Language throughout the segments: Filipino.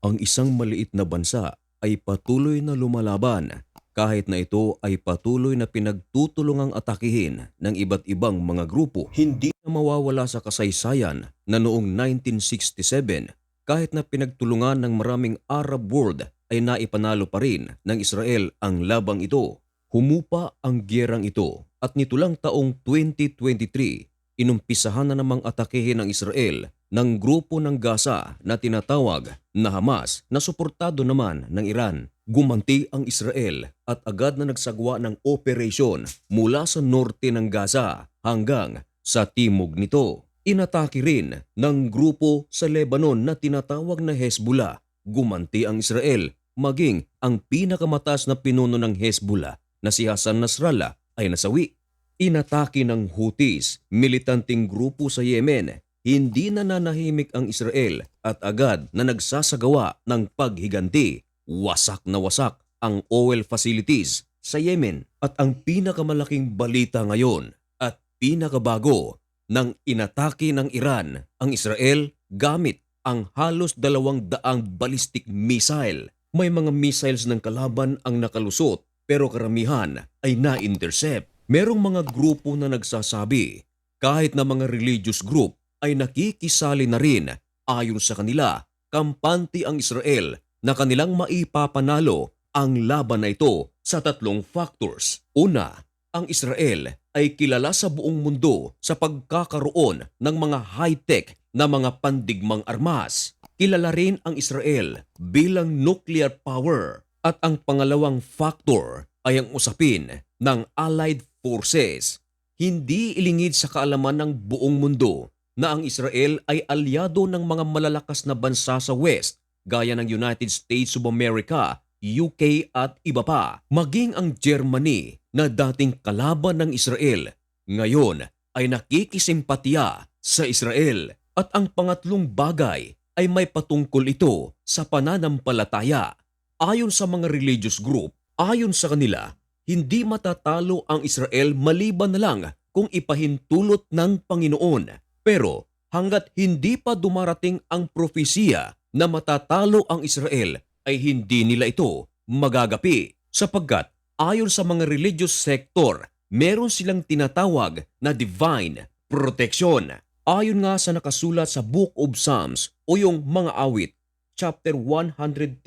ang isang maliit na bansa ay patuloy na lumalaban kahit na ito ay patuloy na pinagtutulungang atakihin ng iba't ibang mga grupo. Hindi na mawawala sa kasaysayan na noong 1967 kahit na pinagtulungan ng maraming Arab world ay naipanalo pa rin ng Israel ang labang ito. Humupa ang gyerang ito at nito taong 2023 inumpisahan na namang atakehin ng Israel ng grupo ng Gaza na tinatawag na Hamas na suportado naman ng Iran. Gumanti ang Israel at agad na nagsagwa ng operasyon mula sa norte ng Gaza hanggang sa timog nito. Inatake rin ng grupo sa Lebanon na tinatawag na Hezbollah. Gumanti ang Israel maging ang pinakamataas na pinuno ng Hezbollah na si Hassan Nasrallah ay nasawi. Inatake ng Houthis, militanting grupo sa Yemen. Hindi na nanahimik ang Israel at agad na nagsasagawa ng paghiganti. Wasak na wasak ang oil facilities sa Yemen at ang pinakamalaking balita ngayon at pinakabago ng inatake ng Iran ang Israel gamit ang halos dalawang daang ballistic missile. May mga missiles ng kalaban ang nakalusot pero karamihan ay na-intercept. Merong mga grupo na nagsasabi kahit na mga religious group ay nakikisali na rin ayon sa kanila kampante ang Israel na kanilang maipapanalo ang laban na ito sa tatlong factors. Una, ang Israel ay kilala sa buong mundo sa pagkakaroon ng mga high-tech na mga pandigmang armas. Kilala rin ang Israel bilang nuclear power at ang pangalawang factor ay ang usapin ng Allied Forces. Hindi ilingid sa kaalaman ng buong mundo na ang Israel ay alyado ng mga malalakas na bansa sa West gaya ng United States of America, UK at iba pa. Maging ang Germany na dating kalaban ng Israel ngayon ay nakikisimpatiya sa Israel. At ang pangatlong bagay ay may patungkol ito sa pananampalataya. Ayon sa mga religious group, ayon sa kanila, hindi matatalo ang Israel maliban na lang kung ipahintulot ng Panginoon. Pero hanggat hindi pa dumarating ang propesiya na matatalo ang Israel ay hindi nila ito magagapi sapagkat ayon sa mga religious sector, meron silang tinatawag na divine protection. Ayon nga sa nakasulat sa Book of Psalms o yung mga awit, chapter 135,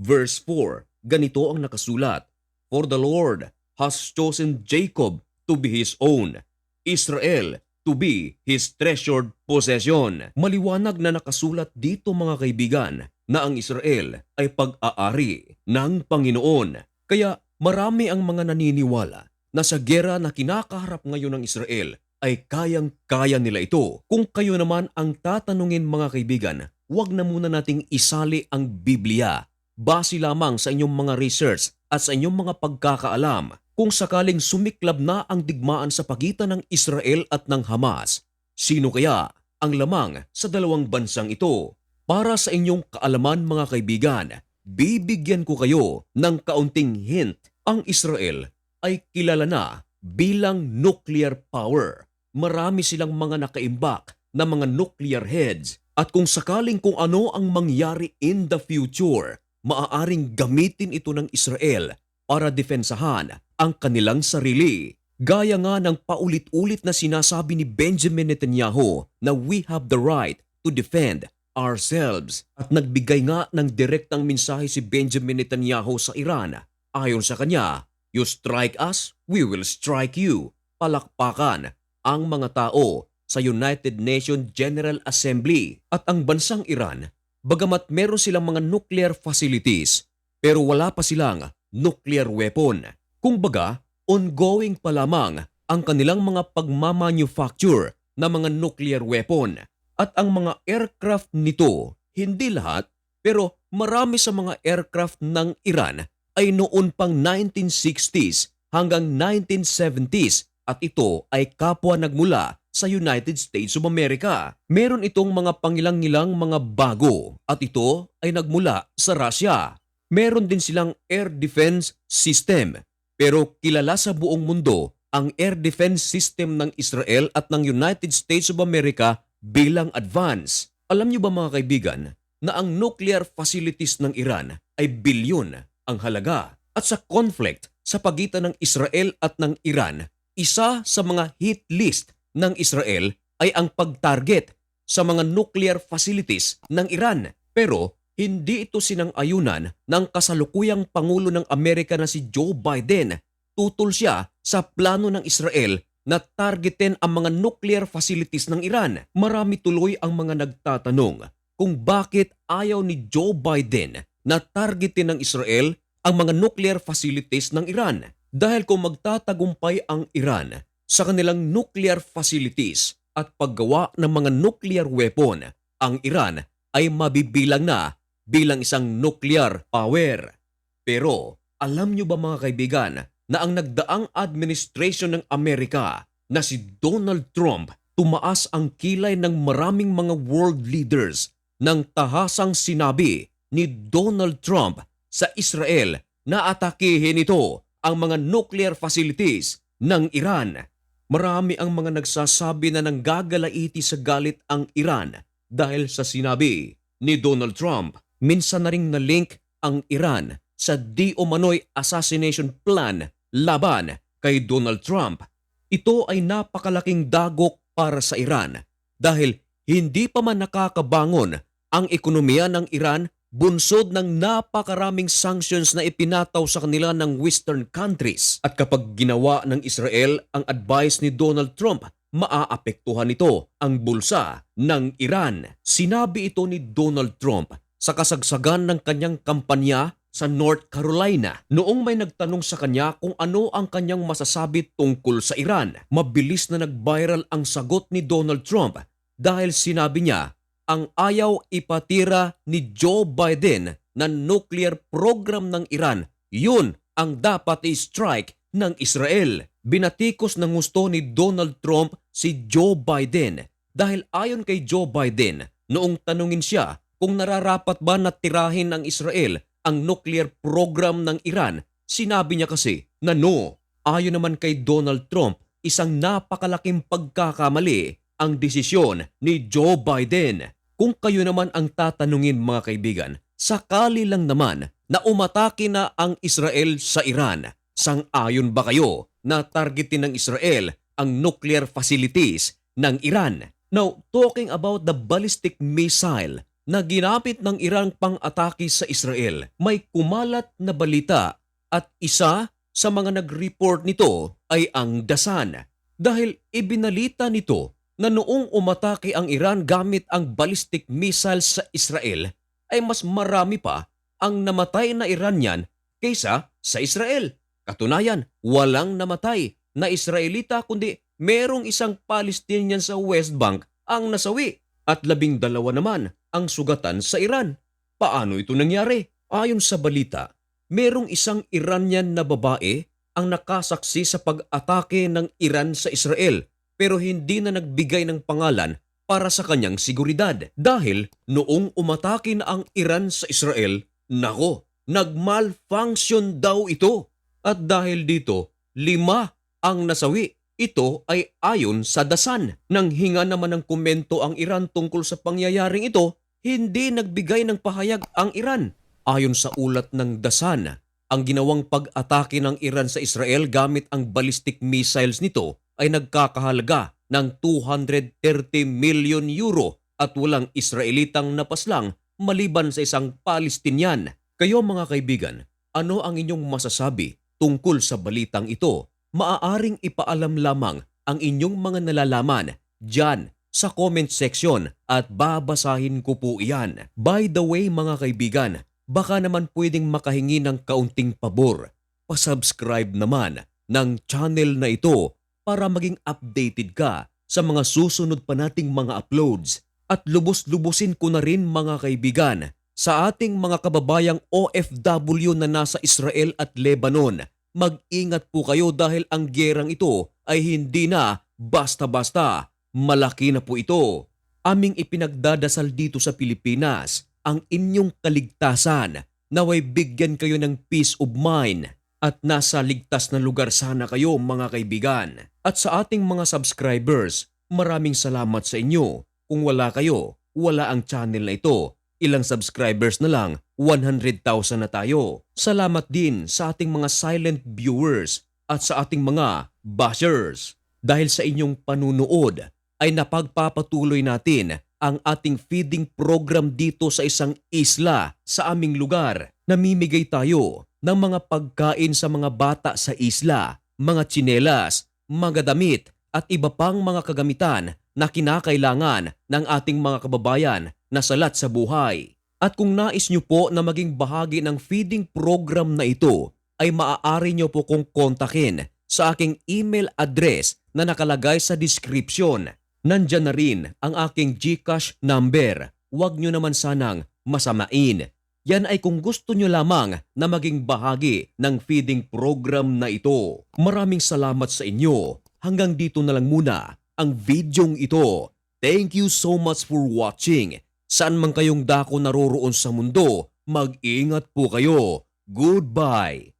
verse 4, ganito ang nakasulat, For the Lord has chosen Jacob to be his own, Israel to be his treasured possession. Maliwanag na nakasulat dito mga kaibigan na ang Israel ay pag-aari ng Panginoon. Kaya marami ang mga naniniwala na sa gera na kinakaharap ngayon ng Israel ay kayang-kaya nila ito. Kung kayo naman ang tatanungin mga kaibigan, huwag na muna nating isali ang Biblia. Base lamang sa inyong mga research at sa inyong mga pagkakaalam kung sakaling sumiklab na ang digmaan sa pagitan ng Israel at ng Hamas. Sino kaya ang lamang sa dalawang bansang ito? Para sa inyong kaalaman mga kaibigan, bibigyan ko kayo ng kaunting hint. Ang Israel ay kilala na bilang nuclear power. Marami silang mga nakaimbak na mga nuclear heads at kung sakaling kung ano ang mangyari in the future, maaaring gamitin ito ng Israel para defensahan ang kanilang sarili. Gaya nga ng paulit-ulit na sinasabi ni Benjamin Netanyahu na we have the right to defend ourselves at nagbigay nga ng direktang mensahe si Benjamin Netanyahu sa Iran. Ayon sa kanya, you strike us, we will strike you. Palakpakan ang mga tao sa United Nations General Assembly at ang bansang Iran, bagamat meron silang mga nuclear facilities, pero wala pa silang nuclear weapon. Kung baga, ongoing pa lamang ang kanilang mga pagmamanufacture ng mga nuclear weapon at ang mga aircraft nito, hindi lahat, pero marami sa mga aircraft ng Iran ay noon pang 1960s hanggang 1970s at ito ay kapwa nagmula sa United States of America. Meron itong mga pangilang-ilang mga bago at ito ay nagmula sa Russia. Meron din silang air defense system pero kilala sa buong mundo ang air defense system ng Israel at ng United States of America bilang advance. Alam niyo ba mga kaibigan na ang nuclear facilities ng Iran ay bilyon ang halaga at sa conflict sa pagitan ng Israel at ng Iran, isa sa mga hit list ng Israel ay ang pag-target sa mga nuclear facilities ng Iran. Pero hindi ito sinang-ayunan ng kasalukuyang Pangulo ng Amerika na si Joe Biden. Tutol siya sa plano ng Israel na targetin ang mga nuclear facilities ng Iran. Marami tuloy ang mga nagtatanong kung bakit ayaw ni Joe Biden na targetin ng Israel ang mga nuclear facilities ng Iran. Dahil kung magtatagumpay ang Iran sa kanilang nuclear facilities at paggawa ng mga nuclear weapon, ang Iran ay mabibilang na bilang isang nuclear power. Pero alam nyo ba mga kaibigan na ang nagdaang administration ng Amerika na si Donald Trump tumaas ang kilay ng maraming mga world leaders ng tahasang sinabi ni Donald Trump sa Israel na atakihin ito ang mga nuclear facilities ng Iran. Marami ang mga nagsasabi na nanggagalaiti sa galit ang Iran dahil sa sinabi ni Donald Trump. Minsan na ring na-link ang Iran sa di umano'y assassination plan laban kay Donald Trump. Ito ay napakalaking dagok para sa Iran dahil hindi pa man nakakabangon ang ekonomiya ng Iran bunsod ng napakaraming sanctions na ipinataw sa kanila ng western countries. At kapag ginawa ng Israel ang advice ni Donald Trump, maaapektuhan nito ang bulsa ng Iran. Sinabi ito ni Donald Trump sa kasagsagan ng kanyang kampanya sa North Carolina. Noong may nagtanong sa kanya kung ano ang kanyang masasabi tungkol sa Iran, mabilis na nag-viral ang sagot ni Donald Trump dahil sinabi niya ang ayaw ipatira ni Joe Biden na nuclear program ng Iran. Yun ang dapat i-strike ng Israel. Binatikos ng gusto ni Donald Trump si Joe Biden dahil ayon kay Joe Biden, noong tanungin siya kung nararapat ba na tirahin ng Israel ang nuclear program ng Iran, sinabi niya kasi na no. Ayon naman kay Donald Trump, isang napakalaking pagkakamali ang desisyon ni Joe Biden. Kung kayo naman ang tatanungin mga kaibigan, sakali lang naman na umatake na ang Israel sa Iran. Sang-ayon ba kayo na targetin ng Israel ang nuclear facilities ng Iran? Now, talking about the ballistic missile na ginamit ng Iran pang atake sa Israel, may kumalat na balita at isa sa mga nag-report nito ay ang Dasan dahil ibinalita nito na noong umatake ang Iran gamit ang ballistic missiles sa Israel ay mas marami pa ang namatay na Iranian kaysa sa Israel. Katunayan, walang namatay na Israelita kundi merong isang Palestinian sa West Bank ang nasawi at labing dalawa naman ang sugatan sa Iran. Paano ito nangyari? Ayon sa balita, merong isang Iranian na babae ang nakasaksi sa pag-atake ng Iran sa Israel pero hindi na nagbigay ng pangalan para sa kanyang seguridad. Dahil noong umatake na ang Iran sa Israel, nako, nagmalfunction daw ito. At dahil dito, lima ang nasawi. Ito ay ayon sa dasan. Nang hinga naman ng komento ang Iran tungkol sa pangyayaring ito, hindi nagbigay ng pahayag ang Iran. Ayon sa ulat ng dasan, ang ginawang pag-atake ng Iran sa Israel gamit ang ballistic missiles nito ay nagkakahalaga ng 230 million euro at walang Israelitang napaslang maliban sa isang Palestinian. Kayo mga kaibigan, ano ang inyong masasabi tungkol sa balitang ito? Maaaring ipaalam lamang ang inyong mga nalalaman dyan sa comment section at babasahin ko po iyan. By the way mga kaibigan, baka naman pwedeng makahingi ng kaunting pabor. Pasubscribe naman ng channel na ito para maging updated ka sa mga susunod pa nating mga uploads. At lubos-lubusin ko na rin mga kaibigan sa ating mga kababayang OFW na nasa Israel at Lebanon. Mag-ingat po kayo dahil ang gerang ito ay hindi na basta-basta. Malaki na po ito. Aming ipinagdadasal dito sa Pilipinas ang inyong kaligtasan. Naway bigyan kayo ng peace of mind at nasa ligtas na lugar sana kayo mga kaibigan. At sa ating mga subscribers, maraming salamat sa inyo. Kung wala kayo, wala ang channel na ito. Ilang subscribers na lang, 100,000 na tayo. Salamat din sa ating mga silent viewers at sa ating mga bashers. Dahil sa inyong panunood ay napagpapatuloy natin ang ating feeding program dito sa isang isla sa aming lugar. Namimigay tayo ng mga pagkain sa mga bata sa isla, mga tsinelas, mga damit at iba pang mga kagamitan na kinakailangan ng ating mga kababayan na salat sa buhay. At kung nais nyo po na maging bahagi ng feeding program na ito, ay maaari nyo po kong kontakin sa aking email address na nakalagay sa description. Nandyan na rin ang aking GCash number. Huwag nyo naman sanang masamain. Yan ay kung gusto nyo lamang na maging bahagi ng feeding program na ito. Maraming salamat sa inyo. Hanggang dito na lang muna ang videong ito. Thank you so much for watching. Saan man kayong dako naroroon sa mundo, mag-ingat po kayo. Goodbye!